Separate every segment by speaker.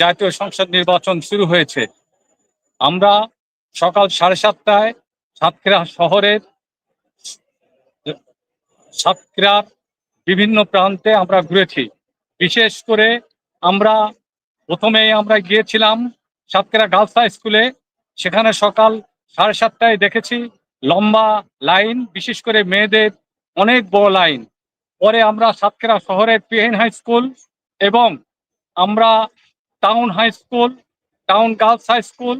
Speaker 1: জাতীয় সংসদ নির্বাচন শুরু হয়েছে। আমরা সকাল সাড়ে সাতটায় সাতক্ষীরা শহরের সাতক্ষীরার বিভিন্ন প্রান্তে আমরা ঘুরেছি। বিশেষ করে আমরা প্রথমেই আমরা গিয়েছিলাম সাতক্ষীরা গার্লস হাই স্কুলে। সেখানে সকাল সাড়ে সাতটায় দেখেছি লম্বা লাইন, বিশেষ করে মেয়েদের অনেক বড় লাইন। পরে আমরা সাতক্ষীরা শহরের পিএন হাই স্কুল এবং আমরা town high school town girls high school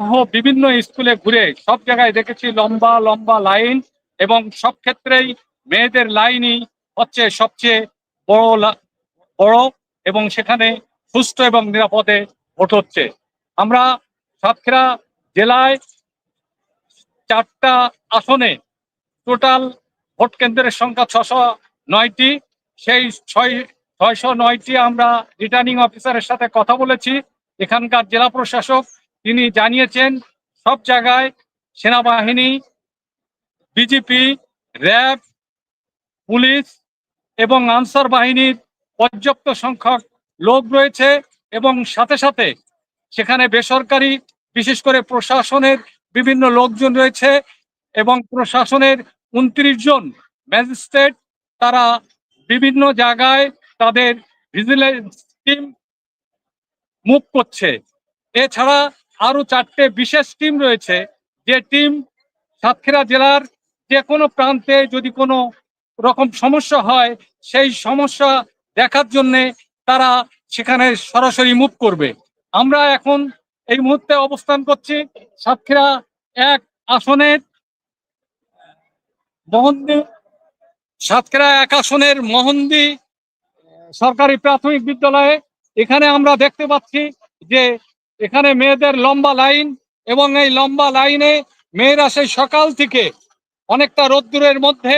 Speaker 1: সহ বিভিন্ন স্কুলে ঘুরে সব জায়গায় দেখেছি লম্বা লম্বা লাইন এবং সব ক্ষেত্রেই মেয়েদের লাইনই হচ্ছে সবচেয়ে বড় বড় এবং সেখানে সুষ্ঠু এবং নিরাপদে ভোট হচ্ছে। আমরা সাতক্ষীরা জেলায় চারটা আসনে টোটাল ভোট কেন্দ্রের সংখ্যা ছশো নয়টি, সেই ছয় ছয়শো নয়টি আমরা রিটার্নিং অফিসারের সাথে কথা বলেছি। এখানকার জেলা প্রশাসক, তিনি জানিয়েছেন, সব জায়গায় সেনাবাহিনী বিজেপি র্যাব, পুলিশ এবং আনসার বাহিনীর পর্যাপ্ত সংখ্যক লোক রয়েছে এবং সাথে সাথে সেখানে বেসরকারি, বিশেষ করে প্রশাসনের বিভিন্ন লোকজন রয়েছে এবং প্রশাসনের উনত্রিশ জন ম্যাজিস্ট্রেট, তারা বিভিন্ন জায়গায় তাদের ভিজিলেন্স টিম মুভ করছে। এছাড়া আরও চারটে বিশেষ টিম রয়েছে, যে টিম সাতক্ষীরা জেলার যে কোনো প্রান্তে যদি কোনো রকম সমস্যা হয়, সেই সমস্যা দেখার জন্যে তারা সেখানে সরাসরি মুভ করবে। আমরা এখন এই মুহূর্তে অবস্থান করছি সাতক্ষীরা এক আসনের মহন্দি সাতক্ষীরা এক আসনের মহন্দি সরকারি প্রাথমিক বিদ্যালয়ে এখানে আমরা দেখতে পাচ্ছি যে এখানে মেয়েদের লম্বা লাইন এবং এই লম্বা লাইনে মেয়েরা সেই সকাল থেকে অনেকটা রোদ্দুরের মধ্যে,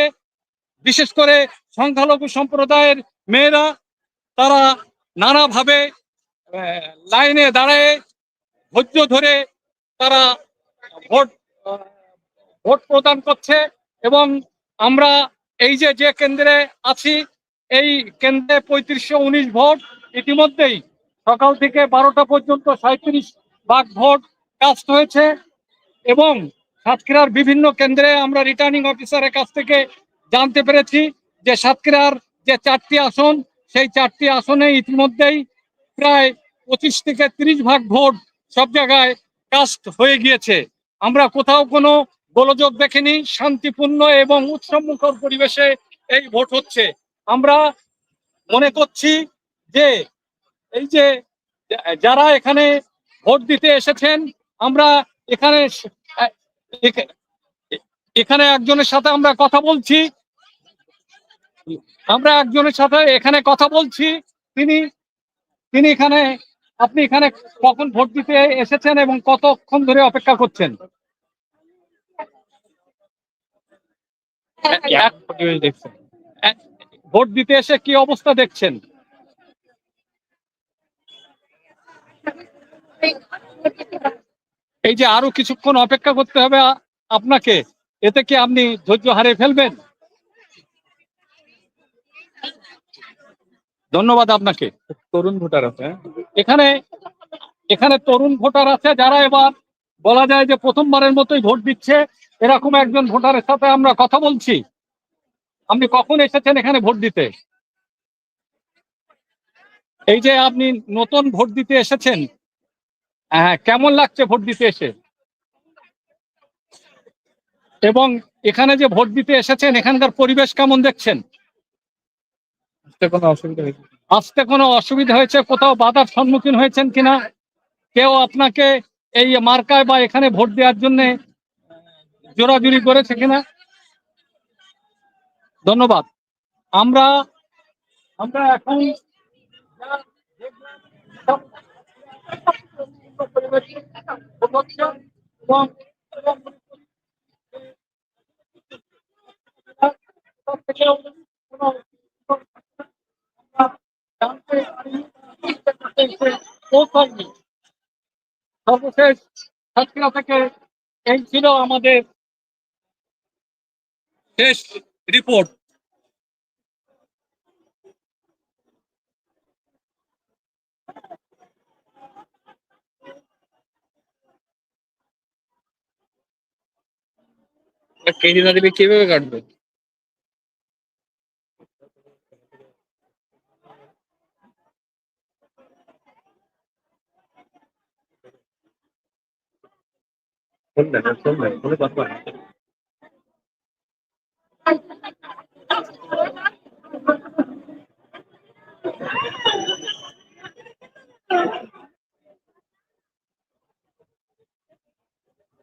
Speaker 1: বিশেষ করে সংখ্যালঘু সম্প্রদায়ের মেয়েরা, তারা নানাভাবে লাইনে দাঁড়ায় ধৈর্য ধরে তারা ভোট ভোট প্রদান করছে এবং আমরা এই যে যে কেন্দ্রে আছি এই কেন্দ্রে পঁয়ত্রিশশো উনিশ ভোট। ইতিমধ্যেই সকাল থেকে বারোটা পর্যন্ত সাঁত্রিশ ভাগ ভোট কাস্ট হয়েছে এবং সাতক্ষীরার বিভিন্ন কেন্দ্রে আমরা রিটার্নিং অফিসারের কাছ থেকে জানতে পেরেছি যে সাতক্ষীরার যে চারটি আসন, সেই চারটি আসনে ইতিমধ্যেই প্রায় পঁচিশ থেকে তিরিশ ভাগ ভোট সব জায়গায় কাস্ট হয়ে গিয়েছে। আমরা কোথাও কোনো গোলযোগ দেখিনি, শান্তিপূর্ণ এবং উৎসবমুখর পরিবেশে এই ভোট হচ্ছে। আমরা মনে করছি যে এই যে যারা এখানে ভোট দিতে এসেছেন আমরা এখানে এখানে একজনের সাথে আমরা কথা বলছি আমরা একজনের সাথে এখানে কথা বলছি তিনি তিনি এখানে আপনি এখানে কখন ভোট দিতে এসেছেন এবং কতক্ষণ ধরে অপেক্ষা করছেন দেখছেন ভোট দিতে এসে কি অবস্থা দেখছেন? এই যে আরও কিছুক্ষণ অপেক্ষা করতে হবে আপনাকে এতে কি আপনি ধৈর্য হারিয়ে ফেলবেন? ধন্যবাদ আপনাকে। তরুণ ভোটার আছে হ্যাঁ? এখানে এখানে তরুণ ভোটার আছে যারা এবার বলা যায় যে প্রথমবারের মতোই ভোট দিচ্ছে। এরকম একজন ভোটারের সাথে আমরা কথা বলছি। আপনি কখন এসেছেন এখানে ভোট দিতে? এই যে আপনি নতুন ভোট দিতে এসেছেন হ্যাঁ কেমন লাগছে ভোট দিতে এসে? এবং এখানে যে ভোট দিতে এসেছেন এখানকার পরিবেশ কেমন দেখছেন?
Speaker 2: কোনো অসুবিধা হয়েছে?
Speaker 1: আসতে কোনো অসুবিধা হয়েছে? কোথাও বাধার সম্মুখীন হয়েছেন কিনা? কেউ আপনাকে এই মার্কায় বা এখানে ভোট দেওয়ার জন্য জোরাজুরি করেছে কিনা? ধন্যবাদ। আমরা আমরা এখন যা দেখলাম, সব- এবং এবং সব থেকেও রিপোর্ট কেজি না দিবে কীভাবে কাটবে? শোন না
Speaker 2: শোন না কোনো কথা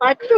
Speaker 3: পাঠ্য